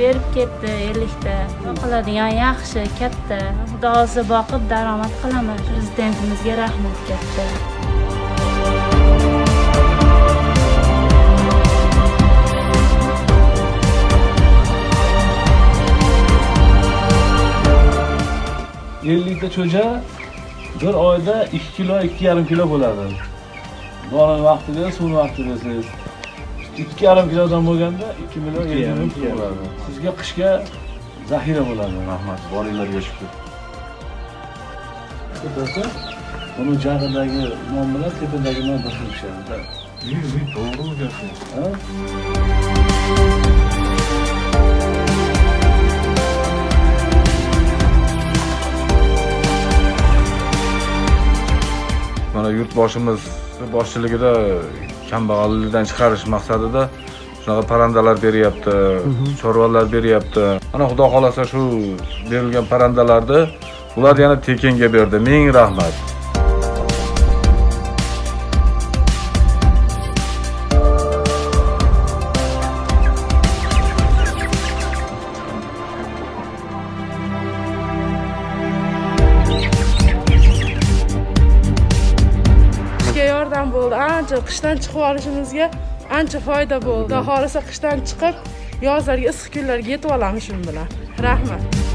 berib ketdi ellikta. Qiladigan yaxshi katta. Xudo o'zi boqib daromad qilaman. Prezidentimizga rahmat katta. Ellikta cho'ja bir oyda ikki kilo ikki yarim kilo bo'ladi. Dori vaqtida suv vaqtida bersangiz ikki yarim kilodan bo'lganda ikki million ellik ming pul bo'ladi sizga qishga zaxira bo'ladi. Rahmat. Boringlarga shukur buni jag'idagi non bilan tepadagi non bir xil pishadi to'g'ri gapni mana yurtboshimiz boshchiligida kambag'allikdan chiqarish maqsadida shunaqa parrandalar beryapti chorvalar beryapti ana xudo xohlasa shu berilgan parrandalarni ular yana tekinga berdi ming rahmat ham bo'ldi. Ancha qishdan chiqib olishimizga ancha foyda bo'ldi. Xudo xohlasa qishdan chiqib yozlarga issiq kunlarga yetib olamiz shu bilan. Rahmat.